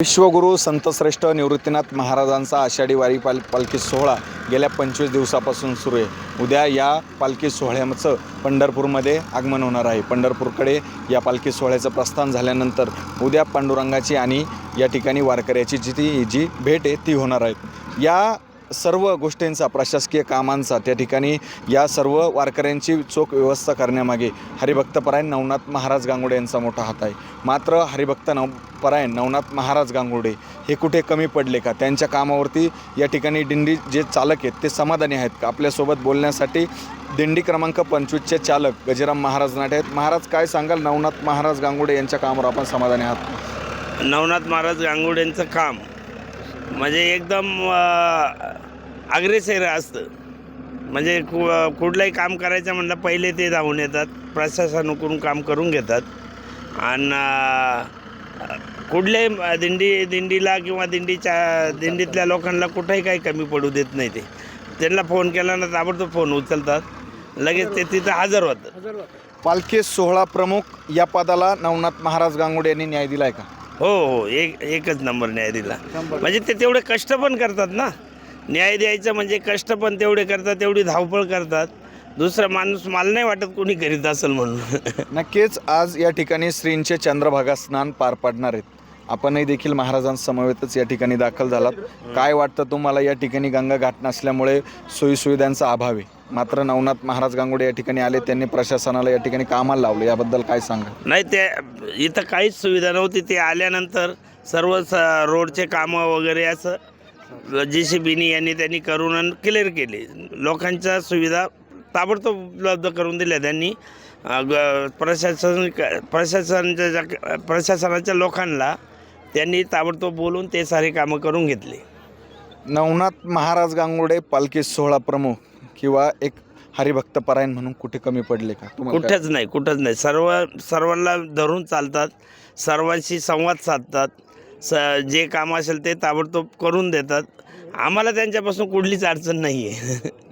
विश्वगुरू संतश्रेष्ठ निवृत्तीनाथ महाराजांचा आषाढी वारी पाल पालखी सोहळा गेल्या पंचवीस दिवसापासून सुरू आहे. उद्या या पालखी सोहळ्याचं पंढरपूरमध्ये आगमन होणार आहे. पंढरपूरकडे या पालखी सोहळ्याचं प्रस्थान झाल्यानंतर उद्या पांडुरंगाची आणि या ठिकाणी वारकऱ्याची जी ती जी भेट आहे ती होणार आहे. या सर्व गोष्टींचा प्रशासकीय कामांचा त्या ठिकाणी या सर्व वारकऱ्यांची चोख व्यवस्था करण्यामागे हरिभक्तपरायण नवनाथ महाराज गांगुडे यांचा मोठा हात आहे. मात्र हरिभक्त नव परायण नवनाथ महाराज गांगुडे हे कुठे कमी पडले का? त्यांच्या कामावरती या ठिकाणी दिंडी जे चालक आहेत ते समाधानी आहेत का? आपल्यासोबत बोलण्यासाठी दिंडी क्रमांक पंचवीसचे चालक गजेराम महाराज नाटे आहेत. महाराज काय सांगाल? नवनाथ महाराज गांगुडे यांच्या कामावर आपण समाधानी आहात. नवनाथ महाराज गांगुडेंचं काम म्हणजे एकदम अग्रेसर असतं. म्हणजे कु कुठलंही काम करायचं म्हणलं पहिले ते धावून येतात प्रशासनाकडून काम करून घेतात. आणि कुठल्याही दिंडी दिंडीला किंवा दिंडीच्या दिंडीतल्या लोकांना कुठंही काही कमी पडू देत नाही ते. त्यांना फोन केला ना ताबडतोब फोन उचलतात. लगेच ते तिथं हजर होतात. पालखी सोहळा प्रमुख या पदाला नवनाथ महाराज गांगुडे यांनी न्याय दिलाय का? हो हो. एक एकच नंबर न्याय दिला. म्हणजे ते तेवढे कष्ट पण करतात ना. न्याय द्यायचं म्हणजे कष्ट पण तेवढे करतात तेवढी धावपळ करतात. दुसरा माणूस मला नाही वाटत कोणी करीत असेल म्हणून. नक्कीच आज या ठिकाणी श्रींचे चंद्रभागा स्नान पार पाडणार आहेत. आपणही देखील महाराजांसमवेतच या ठिकाणी दाखल झालात. काय वाटतं तुम्हाला? या ठिकाणी गंगा घाट नसल्यामुळे सोयीसुविधांचा अभाव आहे. मात्र नवनाथ महाराज गांगुडे या ठिकाणी आले त्यांनी प्रशासनाला या ठिकाणी कामाला लावले. याबद्दल काय सांगा नाही ते इथं काहीच सुविधा नव्हती. ते आल्यानंतर सर्व स रोडचे कामं वगैरे असं जी सी बीनी यांनी त्यांनी करून क्लिअर केले. लोकांच्या सुविधा ताबडतोब उपलब्ध करून दिल्या त्यांनी. प्रशासन प्रशासनाच्या ज्या- प्रशासनाच्या लोकांना त्यांनी ताबडतोब बोलून ते सारे कामं करून घेतले. नवनाथ महाराज गांगुडे पालखी सोहळा प्रमुख किंवा एक हरिभक्तपरायण म्हणून कुठे कमी पडले का? कुठंच नाही कुठंच नाही. सर्व सर्वांना धरून चालतात. सर्वांशी संवाद साधतात. स जे काम असेल ते ताबडतोब करून देतात. आम्हाला त्यांच्यापासून कुठलीच अडचण नाही आहे